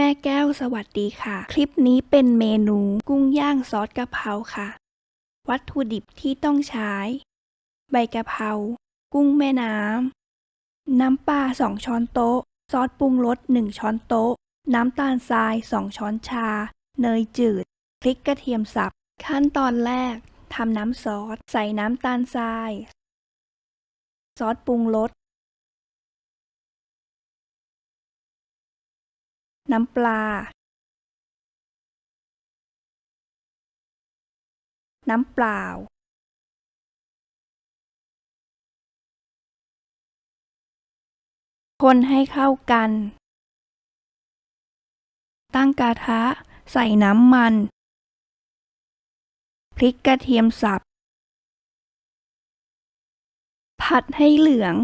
แม่แก้วสวัสดีค่ะ คลิปนี้เป็นเมนูกุ้งย่างซอสกะเพราค่ะ วัตถุดิบที่ต้องใช้ ใบกะเพรากุ้งแม่น้ำ น้ำปลา2ช้อนโต๊ะ ซอสปรุงรส1ช้อนโต๊ะ น้ำตาลทราย2ช้อนชา เนยจืด พริกกระเทียมสับ ขั้นตอนแรกทำน้ำซอส ใส่น้ำตาลทราย ซอสปรุงรส น้ำปลา น้ำเปล่า คนให้เข้ากัน ตั้งกระทะใส่น้ำมัน พริกกระเทียมสับ ผัดให้เหลือง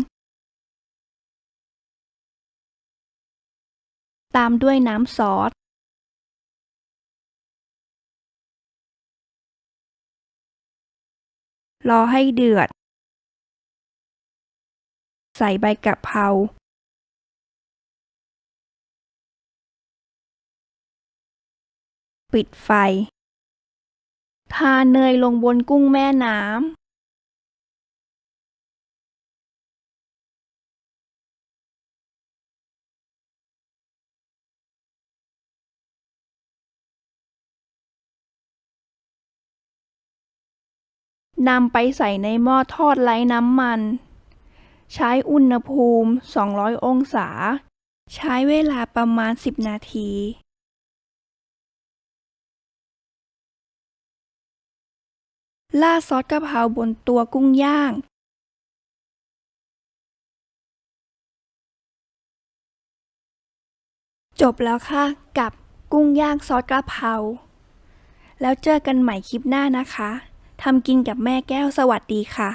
ตามด้วยน้ำซอสรอให้เดือด ใส่ใบกะเพราปิดไฟ ทาเนยลงบนกุ้งแม่น้ำ นำไปใส่ในหม้อทอดไร้น้ำมัน ใช้อุณหภูมิ 200 องศา ใช้เวลาประมาณ 10 นาที ล่าซอสกะเพราบนตัวกุ้งย่างจบแล้วค่ะ กับกุ้งย่างซอสกะเพรา แล้วเจอกันใหม่คลิปหน้านะคะ ทำกินกับแม่แก้วสวัสดีค่ะ